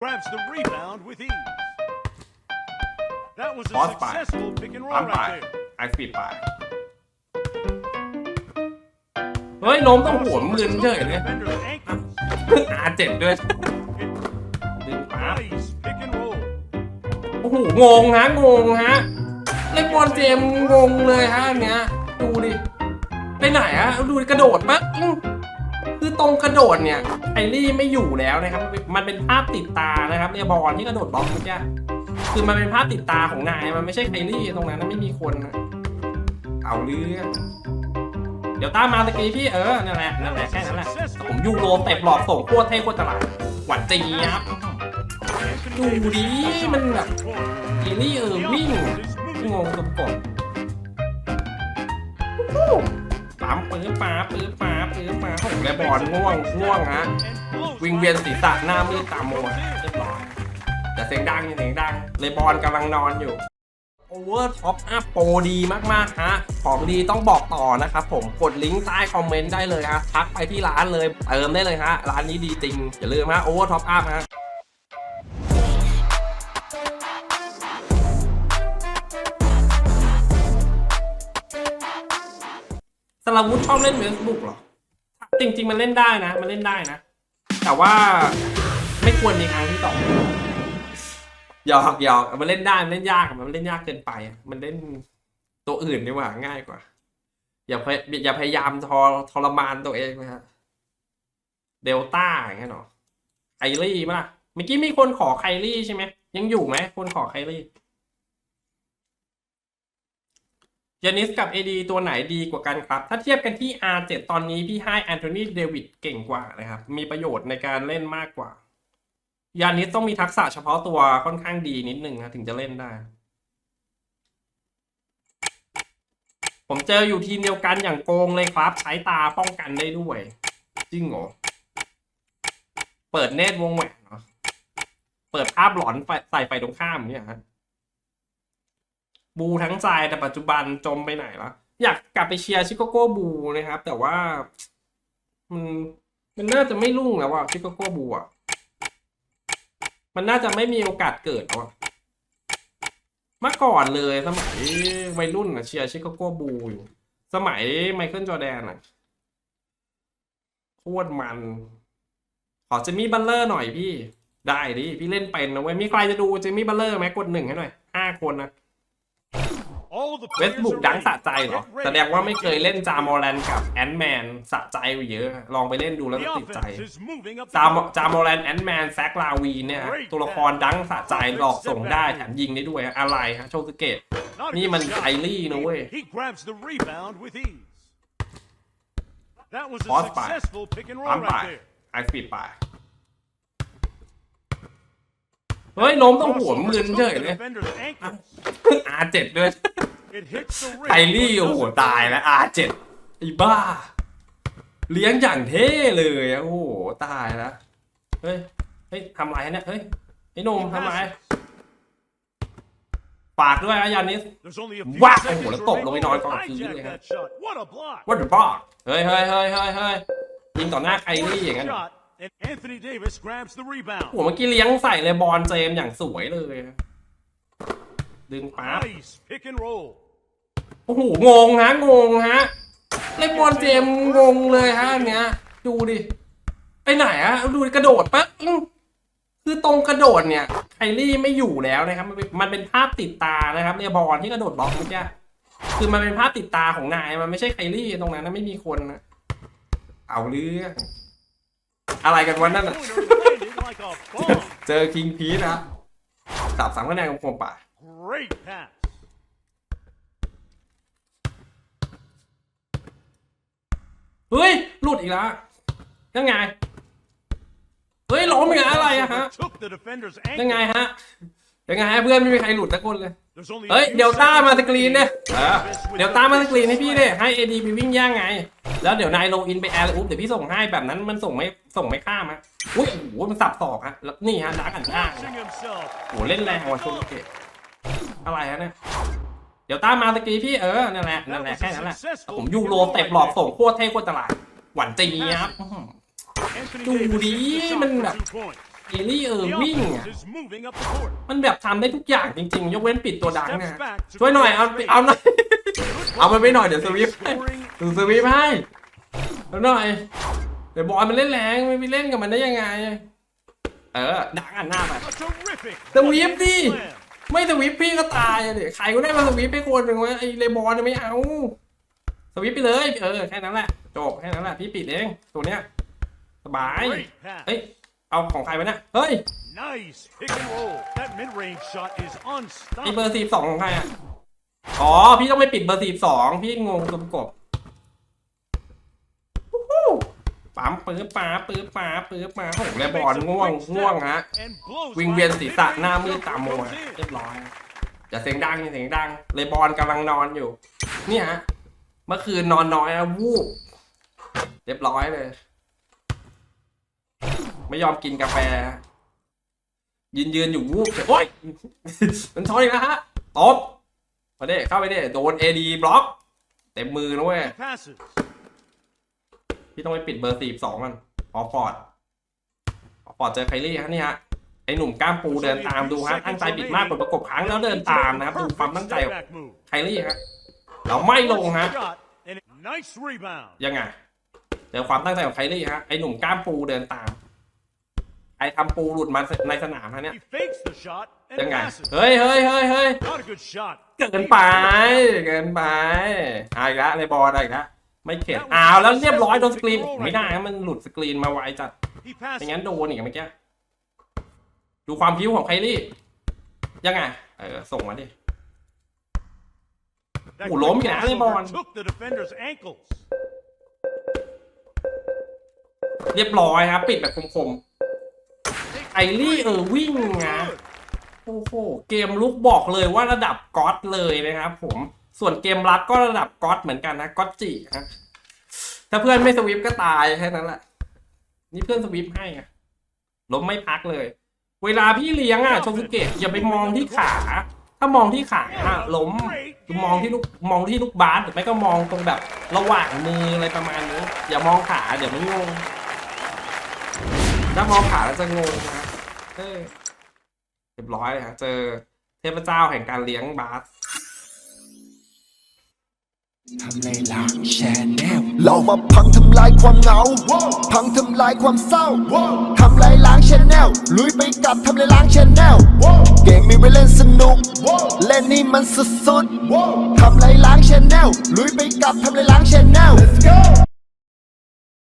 grabs the rebound with ease. That was a Pause by. successful pick and roll ปั๊มไป right there. ไอสปีดไปเฮ้ยล้มต้องหัวมึนเฉยเลย Defender's ankles. อาเจ็บด้วย ดึงปั๊บ Nice pick and roll. โอ้โหงงฮะงงฮะเล่นบอลเจมส์งงเลยฮะอันเนี้ยดูดิไปไหนฮะดูดิกระโดดปะอื้อ คือตรงกระโดดเนี่ยไอรี่ไม่อยู่แล้วนะครับ มันเป็นภาพติดตานะครับเนี่ยบอลที่กระโดดบล็อกเมื่อกี้คือมันเป็นภาพติดตาของนายมันไม่ใช่ไคลี่ตรงนั้นนะไม่มีคนนะเอาเรื่องเดี๋ยวตามมาตะกี้พี่เออนั่นแหละนั่นแหละแค่นั้นแหละผมยูโรเตะหลอกส่งโคตรเท่โคตรตลาดหวานจี๊ยบดูดิมันแบบไคลี่เออวิ่งงงกับกบามปื้อป้าปื้อป้าปื้อป้าโอ้โหแล้วบอลง่วงง่วงฮะ วิงเวียนศีรษะหน้ามืดตามัวเรียบร้อยแต่เสียงดังเสียงดัง เลยบอลกำลังนอนอยู่โอเวอร์ท็อปอัพโปรดีมากๆฮะ ของดีต้องบอกต่อนะครับผมกดลิงก์ใต้คอมเมนต์ได้เลยฮะทักไปที่ร้านเลย เติมได้เลยฮะ ร้านนี้ดีจริง อย่าลืมฮะโอเวอร์ท็อปอัพฮะ สลาวุธชอบเล่นเฟซบุ๊กเหรอ จริง ๆ มันเล่นได้นะ มันเล่นได้นะ แต่ว่าไม่ควรมีครั้งที่สองหยอกหยอกมันเล่นได้ มันเล่นยาก มันเล่นยากเกินไป มันเล่นตัวอื่นดีกว่าง่ายกว่า อย่าพยอย่าพยายามทรทรมานตัวเองนะฮะ เดลต้าอย่างเงี้ยเนาะไคลี่มั้ยล่ะ เมื่อกี้มีคนขอไคลี่ใช่ไหม ยังอยู่ไหม คนขอไคลี่ ยานิสกับ AD ตัวไหนดีกว่ากันครับ ถ้าเทียบกันที่ R7 ตอนนี้พี่ให้แอนโทนีเดวิดเก่งกว่านะครับ มีประโยชน์ในการเล่นมากกว่ายานิสต้องมีทักษะเฉพาะตัวค่อนข้างดีนิดนึงนะถึงจะเล่นได้ ผมเจออยู่ทีมเดียวกันอย่างโกงเลยครับ ใช้ตาป้องกันได้ด้วย จริงเหรอ เปิดเนตรวงแหวนเหรอเปิดภาพหลอนใส่ไฟตรงข้ามเนี่ยฮะ บูทั้งใจแต่ปัจจุบันจมไปไหนล้วอยากกลับไปเชียร์ชิคาโกบูนะครับ แต่ว่ามันมันน่าจะไม่รุ่งแล้วอะชิคาโกบูอะมันน่าจะไม่มีโอกาสเกิดแล้วอะเมื่อก่อนเลยสมัยวัยรุ่นอะเชียร์ชิคาโกบูอยู่ สมัยไมเคิลจอแดนอะโคตรมัน ขอเจมี่บัลเลอร์หน่อยพี่ ได้ดิ พี่เล่นเป็นนะเว้ย มีใครจะดูเจมี่บัลเลอร์ไหมกดหนึ่งให้หน่อยห้าคนนะ เวส players บุก are ดัง ready. สะใจเหรอ แสดงว่าไม่เคยเล่นจามอแลนกับแอนแมนสะใจอยู่เยอะ ลองไปเล่นดูแล้ว The ก็ติดใจ offense is moving up จาม the court. จามอแลนแอนแมนแซกลาวีเนี่ยฮะตัวละครดังสะใจหลอกส่งได้แถมยิงได้ด้วยฮะอะไรฮะโชสเกต Not a นี่ good มัน shot. ไคลี่นะเว้ย He grabs the rebound with ease. That was a Pause by. successful pick and ปั๊ม roll ไป right there. ไอสปีดไป เฮ้ยล้มต้องหัวมึน Crossover เฉ took ย the เลย defender's ankles. อาเจ็ดด้วย It hits the ไค rim. ลี่ but โอ้โห doesn't ตายแล้วอาเจ็ดไอ้บ้า เลี้ยงอย่างเท่เลยอะโอ้โหตายแล้วเฮ้ยเฮ้ยทำไรเนี่ยเฮ้ยไอ้หนุ่ม He ทำไร passes. ฝากด้วยนะยานิส There's only a few Wow, seconds oh, let's remaining. go. Let me know if I can Hijack do it. that shot. What a block. ว่าเดอะบ้าเฮ้ยเฮ้ยเฮ้ยเฮ้ยเฮ้ยยิงต่อหน้าไคลี่อย่างนั้น Shot, and Anthony Davis grabs the rebound. โอ้โหเมื่อกี้เลี้ยงใส่เลยบอลเจมส์อย่างสวยเลย ดึงปั๊บ Nice pick and roll. โอ้โห งงฮะ งงฮะ เล่นบอลเจมส์งงเลยฮะอันเนี้ย ดูดิ ไปไหนอะดูดิกระโดดปะอื้อคือตรงกระโดดเนี่ย ไคลี่ไม่อยู่แล้วนะครับ มันเป็นมันเป็นภาพติดตานะครับเนี่ยบอลที่กระโดดบล็อกเมื่อกี้คือมันเป็นภาพติดตาของนาย มันไม่ใช่ไคลี่ตรงนั้นนะไม่มีคนนะเอาเรื่อง อะไรกันวันนั้นน่ะ Pointer landed like a bomb. เจอคิงพีทนะสับสามคะแนนของผมป่ะ Great pass. เฮ้ย หลุดอีกแล้วยังไง เฮ้ยล้มอีกแล้วอะไรอะฮะ Took the defender's ยังไง ankle. ฮะ ยังไงฮะเพื่อนไม่มีใครหลุดสักคนเลย There's only a เฮ้ย few เดลต้า seconds มาสกรีนเนี่ย remaining. เออเดลต้ามาสกรีนให้พี่เนี่ยให้เอดีไปวิ่งย่างไง แล้วเดี๋ยวนายโลอินไปแอร์อุ๊บเดี๋ยวพี่ส่งให้แบบนั้นมันส่งไม่ส่งไม่ข้ามฮะอุ้ยโอ้โหมันสับศอกฮะแล้วนี่ฮะดักอันข้าง Launching himself. โหเล่นแรงว่ะโชลุเกะอะไรฮะเนี่ยเดี๋ยวตามมาตะกี้พี่เออนั่นแหละนั่นแหละแค่นั้นแหละผมยูโรเตะหลอกส่งโคตรเท่โคตรตลาดหวานเจี๊ยบอื้อหือ Anthony ดู Davis ดิ hits the shot มัน for แบบ two points. เอลี่เออ The วิ่ง offense อะ is moving up the court. มันแบบทำได้ทุกอย่างจริงๆ ยกเว้นปิดตัวดัง Steps นะ back to ช่วยหน่อยเอา create เอาหน่อย Good เอา work มันไปหน่อยเดี๋ยวสวิป defense ให้ scoring ดูสวิปให้แล้วหน่อยเดี๋ยวบอลมันเล่นแรงไม่ไปเล่นกับมันได้ยังไง เออดังอันหน้าไป A terrific สวิปดิ slam. ไม่สวิปพี่ก็ตายอะดิใครก็ได้มาสวิปให้คนหนึ่งวะไอ้เลบอนไม่เอาสวิปไปเลยเออแค่นั้นแหละจบแค่นั้นแหละพี่ปิดเองตัวเนี้ยสบาย Great pass. เอ้ย เอาของใครวะเนี่ย เฮ้ย Nice pick and roll. That mid-range shot is ไอเบอ unstoppable. ร์สี่สองของใครอะ อ๋อ พี่ต้องไปปิดเบอร์สี่สองพี่งงกับกบวู้ฮู้ปั๊มปื้อปาปื้อปาปื้อปาโอ้โหแล้วบอลง่วงง่วงฮะ And blows วิง by เวียน the ศีรษะ mid-range หน้ามืด jumper ตามัว goes in. เรียบร้อยอย่าเสียงดังอย่าเสียงดัง เลยบอลกำลังนอนอยู่เนี่ยฮะ เมื่อคืนนอนน้อยอะวูบเรียบร้อยเลย ไม่ยอมกินกาแฟ ยืนยืนอยู่วูบโอ๊ยมันชนอีกแล้วฮะตบมาเด้เข้าไปเด้โดนเอดีบล็อก เต็มมือนะเว้ย พี่ต้องไปปิดเบอร์สี่สองกันออฟฟอร์ดออฟฟอร์ดเจอไคลี่ฮะนี่ฮะไอหนุ่มก้ามปูเดินตามดูฮะตั้งใจปิดมากกดประกบค้างแล้วเดินตามนะครับดูความตั้งใจของไคลี่ฮะเราไม่ลงฮะยังไงเจอความตั้งใจของไคลี่ฮะไอหนุ่มก้ามปูเดินตาม ไอทำปูหลุดมาในสนามฮะเนี่ย He fakes the shot ยั and งไง passes. เฮ้ยเฮ้ยเฮ้ยเฮ้ย Not a good shot. เกินไป เกินไปเอาอีกแล้วในบอลอีกแล้วไม่เข็ดอ้าวแล้วเรียบร้อยโดนสกรีนไม่ได้นะมันหลุดสกรีนมาไวจัด He ไม่ passes. งั้นโดนอีกเมื่อกี้ ดูความพิ้วของไคลี่ ยังไง เออ ส่งมาดิ That Ủa, lốm quick gì đã đấy, crossover Bon. Took the defender's ankles. เรียบร้อยครับ ปิดแบบคมๆไอรี่เออวิ่งนะโอ้โหเกมลุกบอกเลยว่าระดับก๊อตเลยนะครับผมส่วนเกมรับก็ระดับก๊อตเหมือนกันนะก๊อตจิฮะถ้าเพื่อนไม่สวิปก็ตายแค่นั้นแหละนี่เพื่อนสวิปให้อะล้มไม่พักเลย เวลาพี่เลี้ยงอะโชซุเกะอย่าไปมองที่ขา ถ้ามองที่ขาอะล้มมองที่ลูกมองที่ลูกบาสหรือไม่ก็มองตรงแบบระหว่างมืออะไรประมาณนี้ อย่ามองขาเดี๋ยวมันงง ถ้ามองขาแล้วจะงงนะเออเรียบร้อยฮะเจอเทพเจ้าแห่งการเลี้ยงบาสทำไรล่ะแชนแนลเรามาพังทำลายความเหงา พังทำลายความเศร้า ทำลายล้างแชแนลลุยไปกับทำลายล้างแชแนลเกมมีไว้เล่นสนุก เล่นนี่มันสุดๆทำลายล้างแชแนลลุยไปกับทำลายล้างแชแนล